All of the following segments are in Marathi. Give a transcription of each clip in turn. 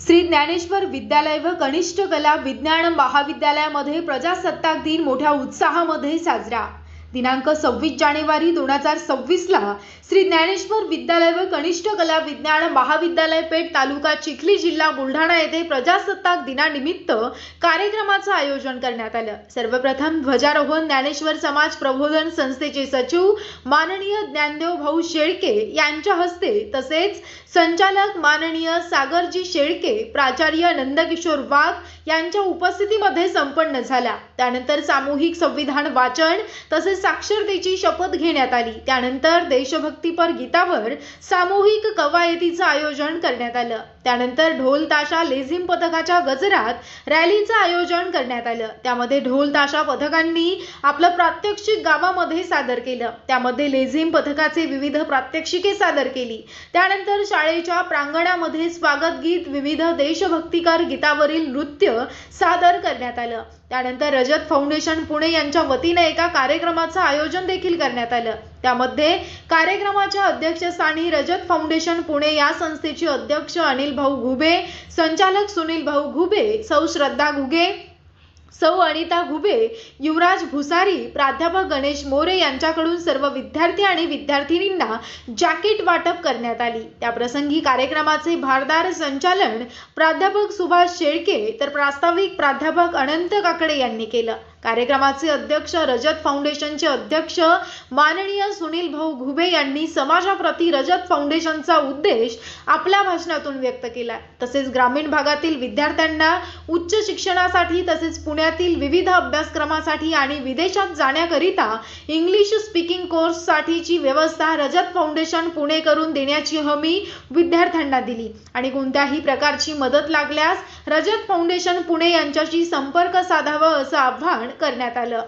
श्री ज्ञानेश्वर विद्यालय व कनिष्ठ कला विज्ञान महाविद्यालयामध्ये प्रजासत्ताक दिन मोठ्या उत्साहामध्ये साजरा. दिनांक सव्वीस जानेवारी दोन हजार सव्वीसला श्री ज्ञानेश्वर विद्यालय व कनिष्ठ कला विज्ञान महाविद्यालय पेठ तालुका चिखली जिल्हा बुलढाणा येथे प्रजासत्ताक दिनानिमित्त कार्यक्रमाचं आयोजन करण्यात आलं. सर्वप्रथम ध्वजारोहण ज्ञानेश्वर समाज प्रबोधन संस्थेचे सचिव माननीय ज्ञानदेव भाऊ शेळके यांच्या हस्ते तसेच संचालक माननीय सागरजी शेळके प्राचार्य नंदकिशोर वाघ यांच्या उपस्थितीमध्ये संपन्न झाला. त्यानंतर सामूहिक संविधान वाचन तसेच साक्षरतेची शपथ घेण्यात आली. त्यानंतर देशभक्तीपर गीतावर सामूहिक कवायतीचं आयोजन करण्यात आलं. त्यानंतर ढोल ताशा लेझिम पथकाच्या गजरात रॅलीचं आयोजन करण्यात आलं. त्यामध्ये ढोल ताशा पथकांनी आपलं प्रात्यक्षिक गावामध्ये सादर केलं. त्यामध्ये लेझिम पथकाचे विविध प्रात्यक्षिके सादर केली. त्यानंतर शाळेच्या प्रांगणामध्ये स्वागत गीत विविध देशभक्तीकर गीतावरील नृत्य सादर करण्यात आलं. त्यानंतर रजत फाउंडेशन पुणे यांच्या वतीने एका कार्यक्रमाचं आयोजन देखील करण्यात आलं. त्यामध्ये कार्यक्रमाच्या अध्यक्षस्थानी रजत फाउंडेशन पुणे या संस्थेचे अध्यक्ष अनिल भाऊ घुबे संचालक सुनील भाऊ घुबे सौ श्रद्धा घुगे सौ अनिता घुबे युवराज भुसारी प्राध्यापक गणेश मोरे यांच्याकडून सर्व विद्यार्थी आणि विद्यार्थिनींना जॅकेट वाटप करण्यात आली. त्याप्रसंगी कार्यक्रमाचे भारदार संचालन प्राध्यापक सुभाष शेळके तर प्रास्ताविक प्राध्यापक अनंत काकडे यांनी केलं. कार्यक्रमाचे अध्यक्ष रजत फाउंडेशनचे अध्यक्ष माननीय सुनील भाऊ घुबे यांनी समाजाप्रती रजत फाउंडेशनचा उद्देश आपल्या भाषणातून व्यक्त केला तसेच ग्रामीण भागातील विद्यार्थ्यांना उच्च शिक्षणासाठी तसेच पुण्यातील विविध अभ्यासक्रमासाठी आणि विदेशात जाण्याकरिता इंग्लिश स्पीकिंग कोर्ससाठीची व्यवस्था रजत फाउंडेशन पुणे करून देण्याची हमी विद्यार्थ्यांना दिली. आणि कोणत्याही प्रकारची मदत लागल्यास रजत फाउंडेशन पुणे यांच्याशी संपर्क साधावा असं आव्हान करण्यात आलं.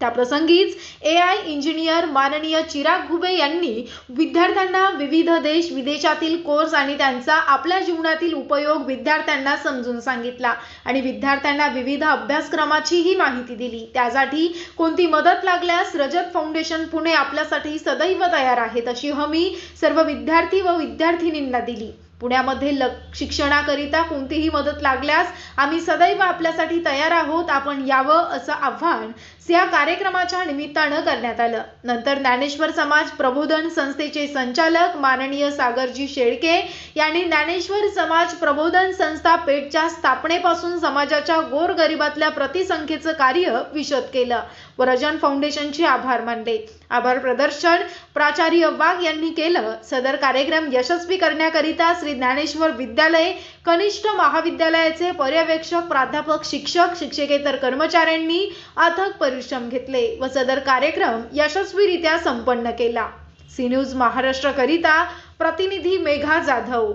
त्याप्रसंगीच ए आय इंजिनियर माननीय चिराग घुबे यांनी विद्यार्थ्यांना विविध देश विदेशातील कोर्स आणि त्यांचा आपल्या जीवनातील उपयोग विद्यार्थ्यांना समजून सांगितला आणि विद्यार्थ्यांना विविध अभ्यासक्रमाचीही माहिती दिली. त्यासाठी कोणती मदत लागल्यास रजत फाउंडेशन पुणे आपल्यासाठी सदैव तयार आहेत अशी हमी सर्व विद्यार्थी व विद्यार्थिनींना दिली. पुण्यामध्ये ल शिक्षणाकरिता कोणतीही मदत लागल्यास आम्ही सदैव आपल्यासाठी तयार आहोत. आपण यावं असं आव्हान या कार्यक्रमाच्या निमित्तानं करण्यात आलं. नंतर ज्ञानेश्वर समाज प्रबोधन संस्थेचे संचालक माननीय सागरजी शेळके यांनी ज्ञानेश्वर समाज प्रबोधन संस्था पेठच्या स्थापनेपासून समाजाच्या गोरगरिबातल्या प्रतिसंख्येचं कार्य विशद केलं. व रजन फाउंडेशनचे आभार मानले. आभार प्रदर्शन प्राचार्य वाघ यांनी केलं. सदर कार्यक्रम यशस्वी करण्याकरिता श्री ज्ञानेश्वर विद्यालय कनिष्ठ महाविद्यालयाचे पर्यवेक्षक प्राध्यापक शिक्षक शिक्षकेतर कर्मचाऱ्यांनी अथक परिश्रम घेतले व सदर कार्यक्रम यशस्वीरित्या संपन्न केला. सी न्यूज महाराष्ट्रकरिता प्रतिनिधी मेघा जाधव.